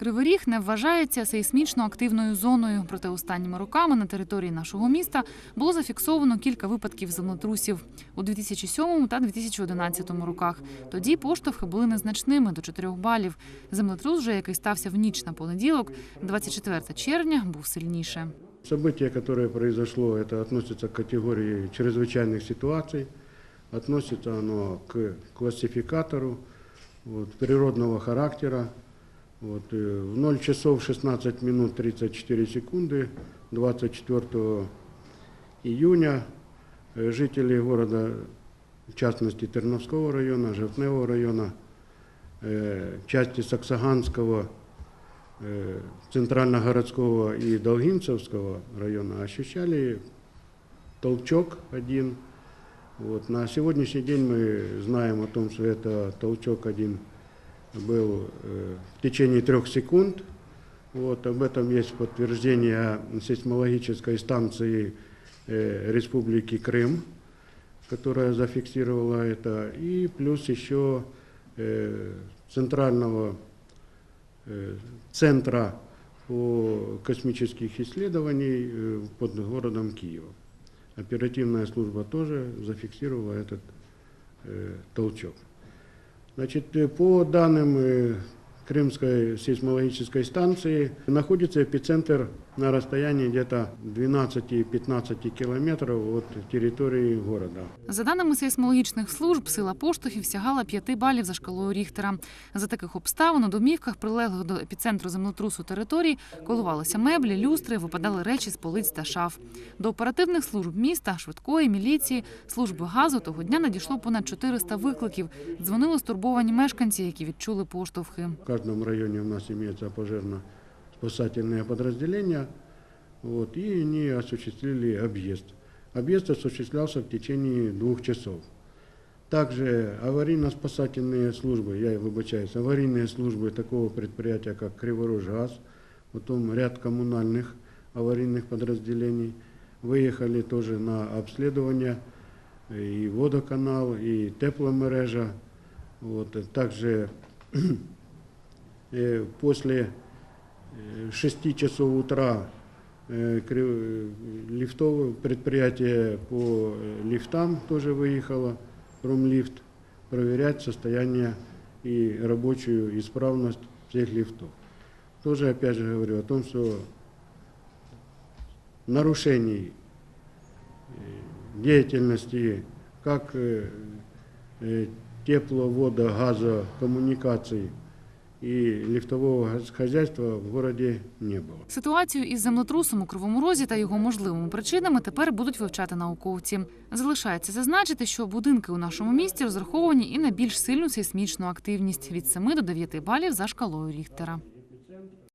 Кривий Ріг не вважається сейсмічно активною зоною. Проте останніми роками на території нашого міста було зафіксовано кілька випадків землетрусів у 2007 та 2011 роках. Тоді поштовхи були незначними до 4 балів. Землетрус, же, який стався в ніч на понеділок, 24 червня, був сильніше. Событие, которое произошло, это относится к категории чрезвычайных ситуаций. Относится оно к классификатору вот, природного характера. Вот, э, в 0 часов 16 минут 34 секунды 24 июня э, жители города, в частности Терновского района, Жовтневого района, э, части Саксаганского, э, Центральногородского и Долгинцевского района ощущали толчок один. Вот. На сегодняшний день мы знаем о том, что это толчок один был э, в течение трех секунд. Вот. Об этом есть подтверждение сейсмологической станции э, Республики Крым, которая зафиксировала это, и плюс еще э, центрального центра по космических исследований под городом Киева. Оперативная служба тоже зафиксировала этот толчок. Значит, э, по данным э, Крымской сейсмологической станции, находится эпицентр на расстоянии где-то 12-15 километров от территории города. За даними сейсмологічних служб, сила поштовхів сягала 5 балів за шкалою Ріхтера. За таких обставин у домівках, прилеглих до епіцентру землетрусу територій, коливалися меблі, люстри, випадали речі з полиць та шаф. До оперативних служб міста, швидкої, міліції, служби газу того дня надійшло понад 400 викликів. Дзвонили стурбовані мешканці, які відчули поштовхи. В каждом районе у нас имеются пожарно-спасательные подразделения, вот, и они осуществили объезд. Объезд осуществлялся в течение двух часов. Также аварийно-спасательные службы, я выбачаюсь, аварийные службы такого предприятия, как Криворожгаз, потом ряд коммунальных аварийных подразделений выехали тоже на обследование и водоканал, и тепломережа. Вот, также Э, после 6 часов утра э, лифтовое предприятие по э, лифтам тоже выехало, промлифт, проверять состояние и рабочую исправность всех лифтов. Тоже опять же говорю о том, что нарушений э, деятельности как тепло, вода, газа, коммуникаций и лифтового газ- хозяйства в городі не було. Ситуацію із землетрусом у Кривому Розі та його можливими причинами тепер будуть вивчати науковці. Залишається зазначити, що будинки у нашому місті розраховані і на більш сильну сейсмічну активність від 7 до 9 балів за шкалою Ріхтера.